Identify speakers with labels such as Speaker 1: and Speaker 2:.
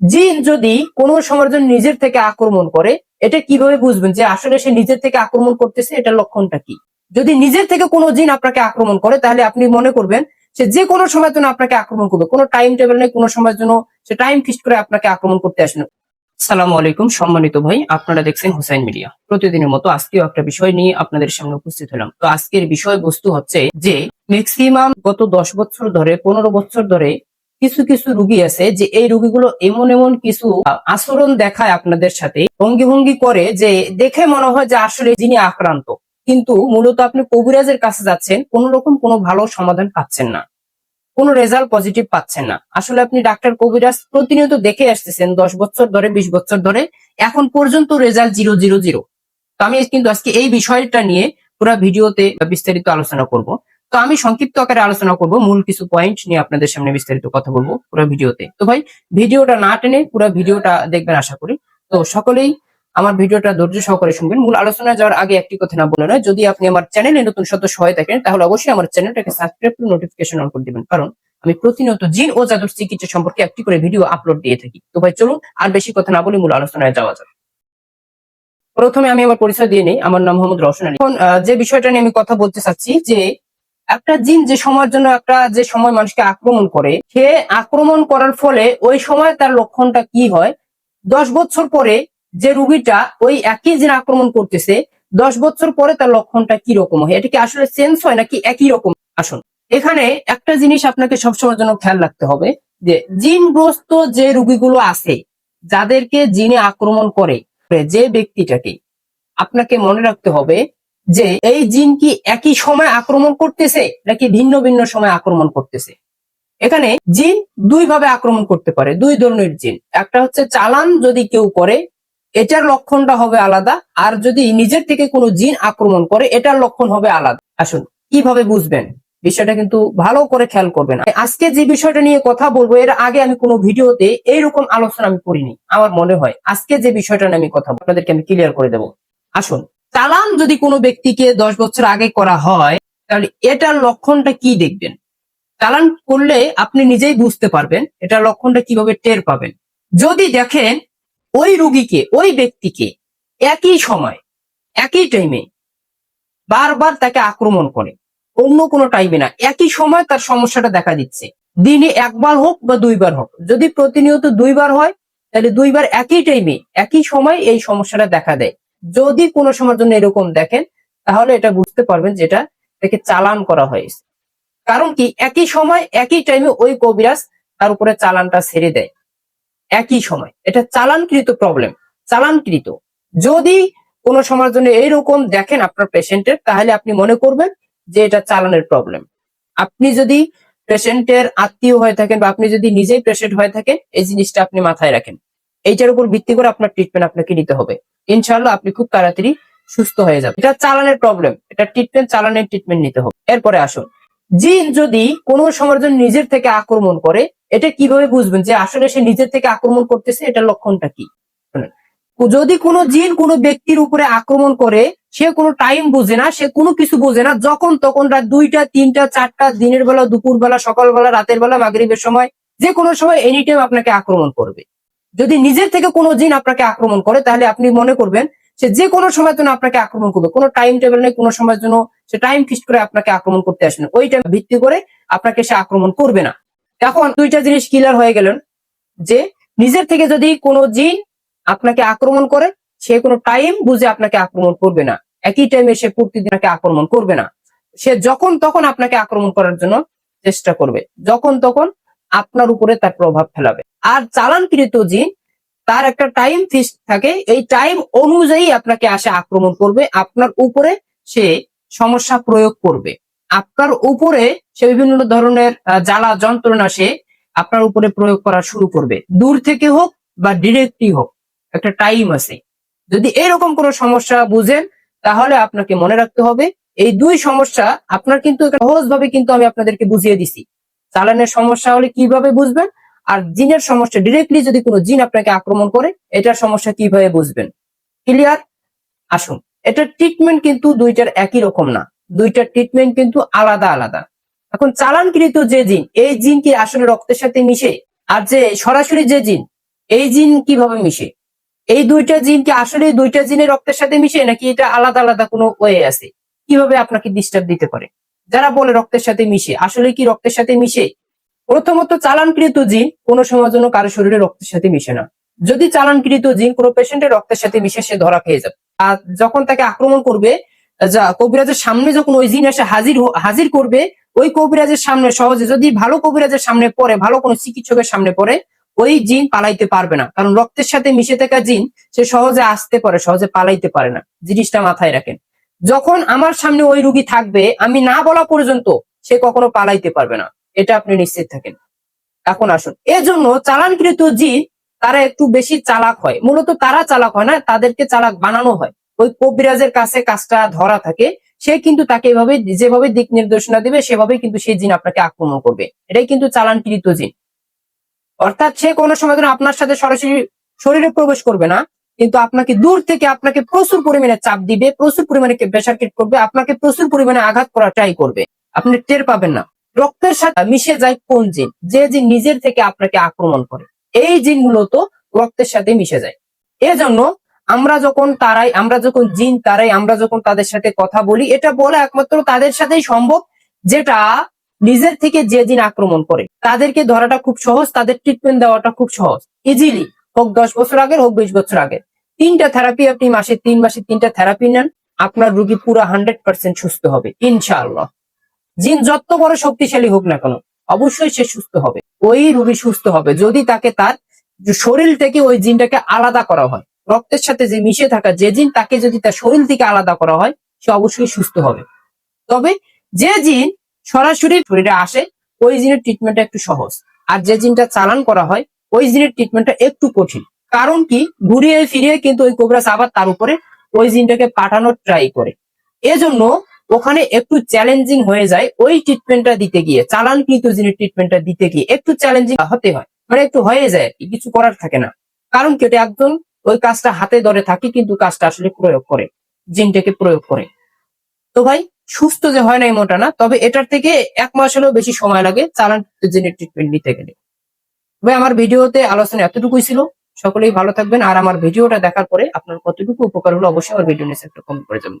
Speaker 1: জিন যদি কোনো সময়ের জন্য নিজের থেকে আক্রমণ করে, এটা কীভাবে বুঝবেন যে আসলে সে নিজের থেকে আক্রমণ করতেছে? এটার লক্ষণটা কি? যদি নিজের থেকে কোনো জিন আপনাকে আক্রমণ করে, তাহলে আপনি মনে করবেন সে যে কোনো সময়ের জন্য আপনাকে আক্রমণ করবে। কোনো টাইম টেবিল নেই, কোনো সময়ের জন্য সে টাইম ফিক্স করে আপনাকে আক্রমণ করতে আসবে। সালাম আলাইকুম, সম্মানিত ভাই, আপনারা দেখছেন হুসাইন মিডিয়া। প্রতিদিনের মতো আজকেও একটা বিষয় নিয়ে আপনাদের সামনে উপস্থিত হলাম। তো আজকের বিষয়বস্তু হচ্ছে যে ম্যাক্সিমাম গত দশ বছর ধরে, পনেরো বছর ধরে কিছু কিছু রুগী আছে যে এই রুগীগুলো এমন এমন কিছু আচরণ দেখায় আপনাদের সাথে। ভঙ্গি ভঙ্গি করে যে দেখে মনে হয় যে আসলে যিনি আক্রান্ত। কিন্তু মূলত আপনি কবিরাজের কাছে যাচ্ছেন, কোন রকম কোনো ভালো সমাধান পাচ্ছেন না। কোনো রেজাল্ট পজিটিভ পাচ্ছেন না। আসলে আপনি ডাক্তার কবিরাজ প্রতিনিয়ত দেখে আসতেছেন, দশ বছর ধরে, বিশ বছর ধরে, এখন পর্যন্ত রেজাল্ট জিরো জিরো জিরো তো আমি কিন্তু আজকে এই বিষয়টা নিয়ে পুরো ভিডিওতে বিস্তারিত আলোচনা করব। তো আমি সংক্ষিপ্ত আকারে আলোচনা করব, মূল কিছু পয়েন্ট নিয়ে আপনাদের সামনে বিস্তারিত কথা বলব পুরো ভিডিওতে। তো ভাই, ভিডিওটা না টেনে পুরো ভিডিওটা দেখবেন আশা করি। তো সকলেই আমার ভিডিওটা ধৈর্য সহকারে শুনবেন। মূল আলোচনা যাওয়ার আগে একটি কথা না বলে নয়, যদি আপনি আমার চ্যানেলে নতুন সদস্য হয়ে থাকেন, তাহলে অবশ্যই আমার চ্যানেলটাকে সাবস্ক্রাইব করে নোটিফিকেশন অন করে দিবেন। কারণ আমি প্রতিনিয়ত জিন ও জাদুর চিকিৎসা সম্পর্কে একটি করে ভিডিও আপলোড দিয়ে থাকি। তো ভাই, চলুন আর বেশি কথা না বলে মূল আলোচনায় যাওয়া যাক। প্রথমে আমি আমার পরিচয় দিয়ে নিই। আমার নাম মোহাম্মদ রওশন আলী। এখন যে বিষয়টা নিয়ে আমি কথা বলতে চাচ্ছি, যে একটা জিন যে সময়ের জন্য একটা যে সময় মানুষকে আক্রমণ করে, সে আক্রমণ করার ফলে ওই সময় তার লক্ষণটা কি হয়? দশ বছর পরে যে রুগীটা ওই একই জিন আক্রমণ করতেছে, দশ বছর পরে তার লক্ষণটা কি রকম হয়? এটা কি আসলে চেঞ্জ হয় নাকি একই রকম? আসুন। এখানে একটা জিনিস আপনাকে সবসময়ের জন্য খেয়াল রাখতে হবে যে, জিনগ্রস্ত যে রুগীগুলো আছে, যাদেরকে জিনে আক্রমণ করে, যে ব্যক্তিটাকে, আপনাকে মনে রাখতে হবে যে এই জিন কি একই সময় আক্রমণ করতেছে নাকি ভিন্ন ভিন্ন সময় আক্রমণ করতেছে? এখানে জিন দুই ভাবে আক্রমণ করতে পারে, দুই ধরনের জিন। একটা হচ্ছে চালান যদি কেউ করে, এটার লক্ষণটা হবে আলাদা। আর যদি নিজের থেকে কোনো জিন আক্রমণ করে, এটার লক্ষণ হবে আলাদা। আসুন, কীভাবে বুঝবেন? বিষয়টা কিন্তু ভালো করে খেয়াল করবেন। আজকে যে বিষয়টা নিয়ে কথা বলব, এর আগে আমি কোনো ভিডিওতে এইরকম আলোচনা আমি করিনি। আমার মনে হয় আজকে যে বিষয়টা নিয়ে আমি কথা আপনাদেরকে আমি ক্লিয়ার করে দেবো। আসুন চালান যদি কোনো ব্যক্তিকে দশ বছর আগে করা হয়, তাহলে এটার লক্ষণটা কি দেখবেন? চালান করলে আপনি নিজেই বুঝতে পারবেন এটার লক্ষণটা কীভাবে টের পাবেন। যদি দেখেন ওই রুগীকে, ওই ব্যক্তিকে একই সময়, একই টাইমে বারবার তাকে আক্রমণ করে, অন্য কোনো টাইমে না, একই সময় তার সমস্যাটা দেখা দিচ্ছে। দিনে একবার হোক বা দুইবার হোক, যদি প্রতিনিয়ত দুইবার হয়, তাহলে দুইবার একই টাইমে একই সময় এই সমস্যাটা দেখা দেয়। যদি কোনো সময়ের জন্য এরকম দেখেন, তাহলে এটা বুঝতে পারবেন যেটা এটাকে চালান করা হয়েছে। কারণ কি? একই সময়, একই টাইমে ওই কবিরাজ তার উপরে চালানটা ছেড়ে দেয়। একই সময়। এটা চালানকৃত প্রবলেম চালানকৃত। যদি কোনো সময়ের জন্য এইরকম দেখেন আপনার পেশেন্টের তাহলে আপনি মনে করবেন যে এটা চালানের প্রবলেম আপনি যদি পেশেন্টের আত্মীয় হয়ে থাকেন বা আপনি যদি নিজেই পেশেন্ট হয়ে থাকেন, এই জিনিসটা আপনি মাথায় রাখেন। এইটার উপর ভিত্তি করে আপনার ট্রিটমেন্ট আপনাকে নিতে হবে। ইনশাল্লাহ আপনি খুব তাড়াতাড়ি সুস্থ হয়ে যাবেন। এটা চালানের প্রবলেম এটা ট্রিটমেন্ট চালানের ট্রিটমেন্ট নিতে হবে। এরপরে আসুন। জিন যদি কোনো সময়ের জন্য নিজের থেকে আক্রমণ করে, এটা কীভাবে বুঝবেন যে আসলে সে নিজের থেকে আক্রমণ করতেছে? এটার লক্ষণটা কি? যদি কোনো জিন কোনো ব্যক্তির উপরে আক্রমণ করে, সে কোনো টাইম বোঝে না, সে কোনো কিছু বোঝে না, যখন তখন রাত দুইটা, তিনটা, চারটা, দিনের বেলা দুপুর বেলা সকালবেলা, রাতের বেলা, মাগরিবের সময় যে কোনো সময় এনি টাইম আপনাকে আক্রমণ করবে। যদি নিজের থেকে কোনো জিন আপনাকে আক্রমণ করে, তাহলে আপনি মনে করবেন সে যে কোনো সময়ের জন্য আপনাকে আক্রমণ করবে। কোনো টাইম টেবিল নেই, কোনো সময়ের জন্য সে টাইম ফিক্স করে আপনাকে আক্রমণ করতে আসবে না। ওই টাইম ভিত্তি করে আপনাকে সে আক্রমণ করবে না। এখন দুইটা জিনিস ক্লিয়ার হয়ে গেলেন যে নিজের থেকে যদি কোনো জিন আপনাকে আক্রমণ করে, সে কোনো টাইম বুঝে আপনাকে আক্রমণ করবে না। একই টাইমে সে প্রতিদিন আক্রমণ করবে না। সে যখন তখন আপনাকে আক্রমণ করার জন্য চেষ্টা করবে। যখন তখন আপনার উপরে তার প্রভাব ফেলাবে। আর চালানকৃত জিন, তার একটা টাইম ফিক্স থাকে। এই টাইম অনুযায়ী আপনাকে আসে আক্রমণ করবে। আপনার উপরে সে সমস্যা প্রয়োগ করবে। আপনার উপরে সে বিভিন্ন ধরনের জ্বালা যন্ত্রণা সে আপনার উপরে প্রয়োগ করা শুরু করবে। দূর থেকে হোক বা ডিরেক্টলি হোক, একটা টাইম আছে। যদি এরকম কোনো সমস্যা বুঝেন, তাহলে আপনাকে মনে রাখতে হবে, এই দুই সমস্যা আপনার কিন্তু সহজ ভাবে কিন্তু আমি আপনাদেরকে বুঝিয়ে দিছি। চালানের সমস্যা হলে কীভাবে বুঝবেন? আর জিনের সমস্যা ডিরেক্টলি যদি কোনো জিন আপনাকে আক্রমণ করে, এটার সমস্যা কীভাবে বুঝবেন? ক্লিয়ার আসুন। এটার ট্রিটমেন্ট কিন্তু দুইটার একই রকম না। দুইটার ট্রিটমেন্ট কিন্তু আলাদা আলাদা। এখন চালানকৃত যে জিন, এই জিন কি আসলে রক্তের সাথে মিশে? আর যে সরাসরি যে জিন, এই জিন কীভাবে মিশে? এই দুইটা জিন কি আসলে দুইটা জিনের রক্তের সাথে মিশে, নাকি এটা আলাদা আলাদা কোনো ওয়ে আছে? কীভাবে আপনাকে ডিস্টার্ব দিতে পারে? যারা বলে রক্তের সাথে মিশে, আসলে কি রক্তের সাথে মিশে? প্রথমত চালানকৃত জিন কোনো সময়ের জন্য কারও শরীরে রক্তের সাথে মিশে না। যদি চালানকৃত জিন কোনো পেশেন্টের রক্তের সাথে মিশে, সে ধরা খেয়ে যাবে। আর যখন তাকে আক্রমণ করবে, যা কবিরাজের সামনে যখন ওই জিন এসে হাজির হাজির করবে, ওই কবিরাজের সামনে সহজে, যদি ভালো কবিরাজের সামনে পড়ে, ভালো কোনো চিকিৎসকের সামনে পড়ে, ওই জিন পালাইতে পারবে না। কারণ রক্তের সাথে মিশে থাকা জিন, সে সহজে আসতে পারে, সহজে পালাইতে পারে না। জিনিসটা মাথায় রাখেন। যখন আমার সামনে ওই রুগী থাকবে, আমি না বলা পর্যন্ত সে কখনো পালাইতে পারবে না। এটা আপনি নিশ্চিত থাকেন। এখন আসুন। এজন্য চালানকৃত জিন তারা একটু বেশি চালাক হয়। মূলত তারা চালাক হয় না, তাদেরকে চালাক বানানো হয়। ওই কবিরাজের কাছে কাজটা ধরা থাকে, সে কিন্তু তাকে এভাবে যেভাবে দিক নির্দেশনা দিবে সেভাবে কিন্তু সেই জিন আপনাকে আক্রমণ করবে। এটাই কিন্তু চালানকৃত জিন। অর্থাৎ সে কোনো সময় আপনার সাথে সরাসরি শরীরে প্রবেশ করবে না, কিন্তু আপনাকে দূর থেকে আপনাকে প্রচুর পরিমাণে চাপ দিবে, প্রচুর পরিমাণে প্রেশার কিট করবে, আপনাকে প্রচুর পরিমাণে আঘাত করা ট্রাই করবে। আপনি টের পাবেন না। রক্তের সাথে মিশে যায় কোন জিন? যে জিন নিজের থেকে আপনাকে আক্রমণ করে। এই জিন মূলত রক্তের সাথে মিশে যায়। এজন্য আমরা যখন তারাই, আমরা যখন জিন তারাই, আমরা যখন তাদের সাথে কথা বলি, এটা বলা একমাত্র তাদের সাথেই সম্ভব, যেটা নিজের থেকে যে জিন আক্রমণ করে। তাদেরকে ধরাটা খুব সহজ, তাদের ট্রিটমেন্ট দেওয়াটা খুব সহজ। ইজিলি হোক দশ বছর আগের, হোক বিশ বছর আগে তিনটা থেরাপি আপনি মাসে, তিন মাসে তিনটা থেরাপি নেন, আপনার রুগী পুরো হান্ড্রেড পার্সেন্ট সুস্থ হবে, ইনশাআল্লাহ। জিন যত বড় শক্তিশালী হোক না কেন, অবশ্যই সে সুস্থ হবে। ওই রুগী সুস্থ হবে যদি তাকে তার শরীর থেকে ওই জিনটাকে আলাদা করা হয়। রক্তের সাথে যে মিশে থাকা যে জিন, তাকে যদি তার শরীর থেকে আলাদা করা হয়, সে অবশ্যই সুস্থ হবে। তবে যে জিন সরাসরি শরীরে আসে, ওই জিনের ট্রিটমেন্টটা একটু সহজ। আর যে জিনটা চালান করা হয়, ওই জিনের ট্রিটমেন্টটা একটু কঠিন। কারণ কি? ঘুরিয়ে ফিরিয়ে কিন্তু ওই কোবরাস আবার তার উপরে ওই জিনটাকে পাঠানোর ট্রাই করে। এজন্য ওখানে একটু চ্যালেঞ্জিং হয়ে যায়, ওই ট্রিটমেন্টটা দিতে গিয়ে চালান কিন্তু জিনের ট্রিটমেন্টটা দিতে গিয়ে, একটু চ্যালেঞ্জিং হতে হয়। মানে একটু হয়ে যায় কিছু করার থাকে না। কারণ কি, ওটা একদম ওই কাজটা হাতে ধরে থাকে, কিন্তু কাজটা আসলে প্রয়োগ করে, জিনটাকে প্রয়োগ করে। তো ভাই, সুস্থ যে হয় না এমনটা না, তবে এটার থেকে এক মাস হলেও বেশি সময় লাগে চালান জিনের ট্রিটমেন্ট নিতে গেলে। ভাই, আমার ভিডিওতে আলোচনা এতটুকুই ছিল। সকলেই ভালো থাকবেন, আর আমার ভিডিওটা দেখার পরে আপনার কতটুকু উপকার হলো অবশ্যই আমার ভিডিও নিচে একটা কমেন্ট করে যাবেন